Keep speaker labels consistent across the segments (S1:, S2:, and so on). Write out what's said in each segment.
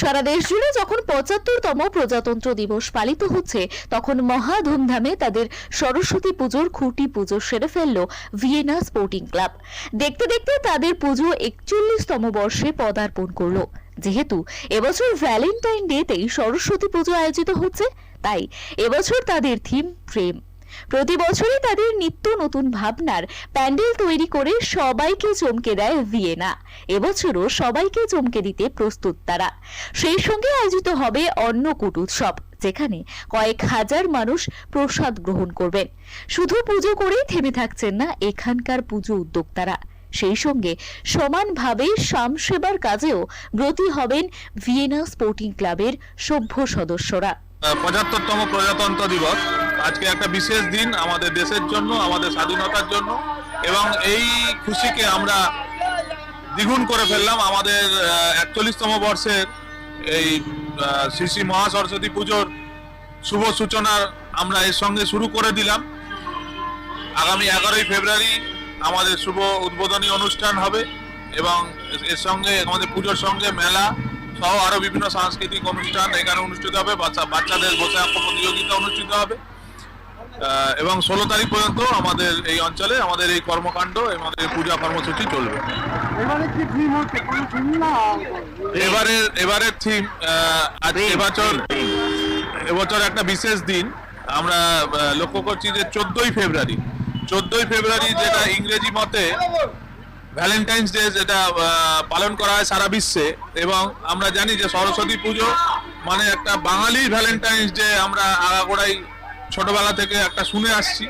S1: সারা দেশ জুড়ে যখন পঁচাত্তরতম প্রজাতন্ত্র দিবস পালিত হচ্ছে, তখন মহা ধুমধামে তাদের সরস্বতী পুজোর খুঁটি পুজো সেরে ফেলল ভিয়েনা স্পোর্টিং ক্লাব। দেখতে দেখতে তাদের পুজো একচল্লিশতম বর্ষে পদার্পণ করল। যেহেতু এবছর ভ্যালেন্টাইন ডেতেই সরস্বতী পুজো আয়োজিত হচ্ছে, তাই এবছর তাদের থিম প্রেম। প্রতি বছরই তাদের নিত্য নতুন ভাবনার প্যান্ডেল তৈরি করে সবাইকে চমকে দেয় ভিয়েনা। এবছরও সবাইকে চমকে দিতে প্রস্তুত তারা। সেই সঙ্গে আয়োজিত হবে অন্নকূট উৎসব, যেখানে কয়েক হাজার মানুষ প্রসাদ গ্রহণ করবেন। শুধু পুজো করেই থেমে থাকছেন না এখানকার পুজো উদ্যোক্তারা। সেই সঙ্গে সমানভাবে সামসেবার কাজেও ব্রতী হবেন ভিয়েনা স্পোর্টিং ক্লাবের সভ্য সদস্যরা।
S2: পঁচাত্তরতম প্রজাতন্ত্র দিবস। আজকে একটা বিশেষ দিন আমাদের দেশের জন্য, আমাদের স্বাধীনতার জন্য, এবং এই খুশিকে আমরা দ্বিগুণ করে ফেললাম। আমাদের একচল্লিশতম বর্ষের এই শ্রী শ্রী মহা সরস্বতী পুজোর শুভ সূচনার আমরা এর সঙ্গে শুরু করে দিলাম। আগামী এগারোই ফেব্রুয়ারি আমাদের শুভ উদ্বোধনী অনুষ্ঠান হবে, এবং এর সঙ্গে আমাদের পুজোর সঙ্গে মেলা সহ আরও বিভিন্ন সাংস্কৃতিক অনুষ্ঠান এখানে অনুষ্ঠিত হবে। বাচ্চা বাচ্চাদের বসে আঁকো প্রতিযোগিতা অনুষ্ঠিত হবে। এবং ষোলো তারিখ পর্যন্ত আমাদের এই অঞ্চলে আমাদের এই কর্মকাণ্ড আমাদের এই পূজা কর্মসূচি চলবে। এবারের এবারের থিম আজ এবছর এবছর একটা বিশেষ দিন। আমরা লক্ষ্য করছি যে চোদ্দই ফেব্রুয়ারি চোদ্দই ফেব্রুয়ারি যেটা ইংরেজি মতে ভ্যালেন্টাইন্স ডে যেটা পালন করা হয় সারা বিশ্বে এবং আমরা জানি যে সরস্বতী পুজো মানে একটা বাঙালি ভ্যালেন্টাইন্স ডে আমরা আগাগোড়াই ছোটবেলা থেকে একটা শুনে আসছি।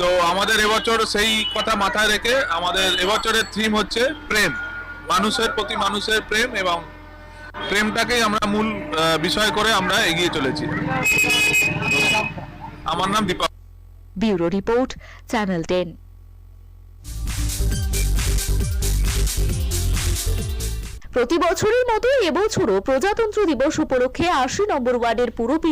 S2: তো আমাদের এবছর সেই কথা মাথায় রেখে আমাদের এবছরের থিম হচ্ছে প্রেম। মানুষের প্রতি মানুষের প্রেম এবং প্রেমটাকেই আমরা মূল বিষয় করে আমরা এগিয়ে চলেছি। আমার নাম Deepak.
S1: Bureau report, channel ten. প্রতি বছরের মতো এবছরও প্রজাতন্ত্র দিবস উপলক্ষে আশি নম্বর ওয়ার্ডের পুরপিতা